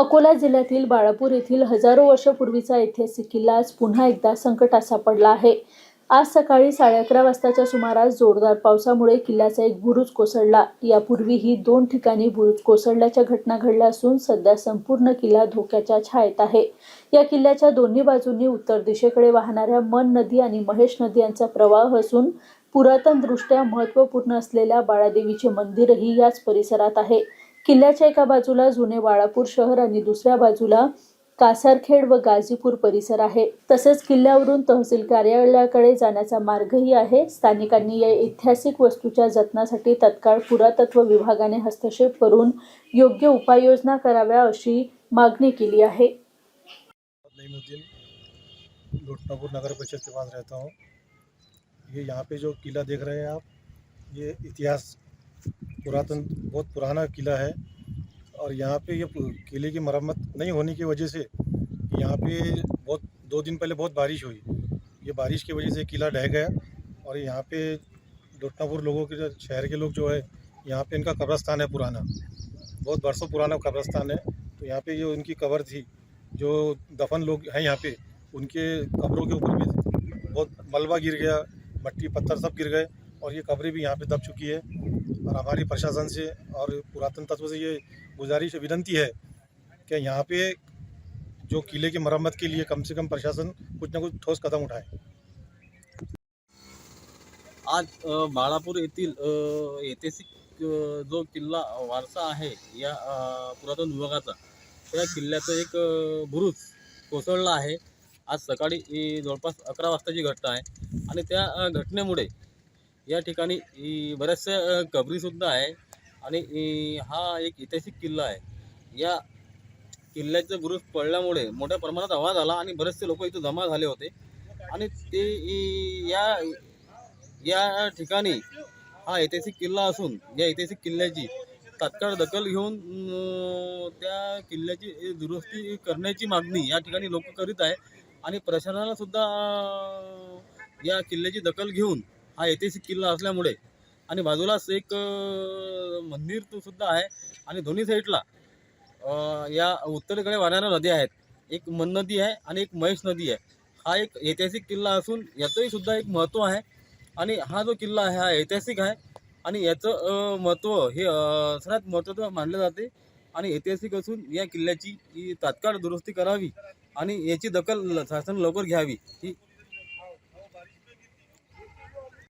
अकोला जिल्ह्यातील बाळापूर येथील हजारो वर्षपूर्वीचा ऐतिहासिक किल्ला आज पुन्हा एकदा संकटात सापडला आहे. आज सकाळी साडे अकरा वाजताच्या सुमारास जोरदार पावसामुळे किल्ल्याचा एक बुरुज कोसळला. यापूर्वीही दोन ठिकाणी बुरुज कोसळल्याच्या घटना घडल्या असून सध्या संपूर्ण किल्ला धोक्याच्या छायेत आहे. या किल्ल्याच्या दोन्ही बाजूंनी उत्तर दिशेकडे वाहणाऱ्या मन नदी आणि महेश नदी यांचा प्रवाह असून पुरातनदृष्ट्या महत्त्वपूर्ण असलेल्या बाळादेवीचे मंदिरही याच परिसरात आहे. किल्ल्याच्या एका बाजूला जुने बाळापूर शहर आणि दुसऱ्या बाजूला कासारखेड व गाझीपूर परिसर आहे. तसेच किल्ल्यावरून तहसील कार्यालयाकडे जाण्याचा मार्गही आहे. स्थानिकांनी या ऐतिहासिक वस्तूच्या जतनासाठी तत्काळ पुरातत्व विभागाने हस्तक्षेप करून योग्य उपाययोजना कराव्या अशी मागणी केली आहे. नगर परिषद के पास रहता हूँ. ये यहाँ पे जो किला देख रहे हैं आप ये इतिहास पुरातन, बहुत पुराना किला है और यहाँ पे ये किले की मरम्मत नहीं होने की वजह से यहाँ पे बहुत, दो दिन पहले बहुत बारिश हुई। ये बारिश की वजह से किला ढह गया और यहाँ पे लोटनापुर लोगों के, शहर के लोग जो है, यहाँ पे इनका कब्रस्तान है पुराना। बहुत बरसों पुराना कब्रस्तान है। तो यहाँ पे ये उनकी कब्र थी, जो दफन लोग हैं यहाँ पे, उनके कब्रों के ऊपर भी बहुत मलबा गिर गया, मट्टी, पत्थर सब गिर गए और ये कब्रें भी यहाँ पे दब चुकी है। और हमारी प्रशासन से और पुरातन तत्व से ये गुजारिश विनंती है कि यहाँ पे जो किले की मरम्मत के लिए कम से कम प्रशासन कुछ ना कुछ ठोस कदम उठाए। आज बाळापूर येथील ऐतिहासिक जो किल्ला वारसा आहे या पुरातन विभागाचा त्या किल्ल्याचं एक बुरुज कोसळला आहे. आज सकाळी जवळपास अकरा वाजताची घटना आहे. आणि त्या घटनेमुळे या ठिकाणी बऱ्याचशा कबरीसुद्धा आहे. आणि हा एक ऐतिहासिक किल्ला आहे. या किल्ल्याचं बुरुज पडल्यामुळे मोठ्या प्रमाणात आवाज आला आणि बरेचसे लोक इथं जमा झाले होते. आणि ते या या ठिकाणी हा ऐतिहासिक किल्ला असून या ऐतिहासिक किल्ल्याची तात्काळ दखल घेऊन त्या किल्ल्याची दुरुस्ती करण्याची मागणी या ठिकाणी लोक करीत आहे. आणि प्रशासनाला सुद्धा या किल्ल्याची दखल घेऊन हा ऐतिहासिक किल्ला असल्यामुळे. आणि बाजूलाच एक मंदिर तो सुद्धा आहे. आणि दोन्ही साईडला या उत्तरेकडे वाहणाऱ्या नद्या आहेत. एक मन नदी आहे आणि एक महेश नदी आहे. हा एक ऐतिहासिक किल्ला असून याचंही सुद्धा एक महत्त्व आहे. आणि हा जो किल्ला आहे हा ऐतिहासिक आहे. आणि याचं महत्त्व हे सर्वात महत्त्वाचं मानलं जाते. आणि ऐतिहासिक असून या किल्ल्याची तात्काळ दुरुस्ती करावी. आणि याची दखल शासन लवकर घ्यावी. ही